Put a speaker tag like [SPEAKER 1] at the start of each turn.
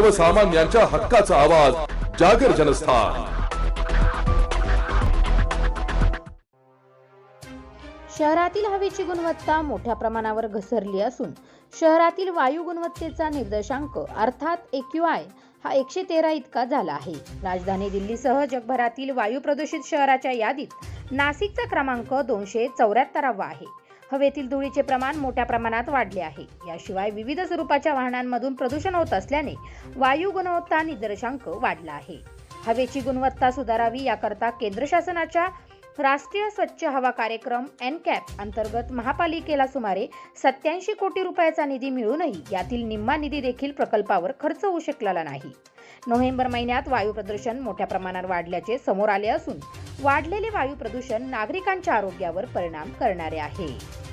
[SPEAKER 1] सर्वसामान्यांच्या हक्काचा आवाज जागर जनस्थान.
[SPEAKER 2] शहरातील हवेची गुणवत्ता मोठ्या प्रमाणावर घसरली असून शहरातील वायू गुणवत्तेचा निर्देशांक अर्थात एक्यूआय हा एकशे तेरा इतका झाला आहे. राजधानी दिल्लीसह जगभरातील वायू प्रदूषित शहराच्या यादीत नाशिकचा क्रमांक दोनशे चौऱ्याहत्तरावा आहे. हवेतील धुळीचे प्रमाण मोठ्या प्रमाणात वाढले आहे. याशिवाय विविध स्वरूपाच्या वाहनांमधून प्रदूषण होत असल्याने वायू गुणवत्ता निर्देशांक वाढला आहे. हवेची गुणवत्ता सुधारावी याकरता केंद्र शासनाच्या राष्ट्रीय स्वच्छ हवा कार्यक्रम एन कॅप अंतर्गत महापालिकेला सुमारे सत्याऐंशी कोटी रुपयाचा निधी मिळूनही यातील निम्मा निधी देखील प्रकल्पावर खर्च होऊ शकलेला नाही. नोव्हेंबर महिन्यात वायू प्रदूषण मोठ्या प्रमाणात वाढल्याचे समोर आले असून वाढलेले वायू प्रदूषण नागरिकांच्या आरोग्यावर परिणाम करणारे आहे.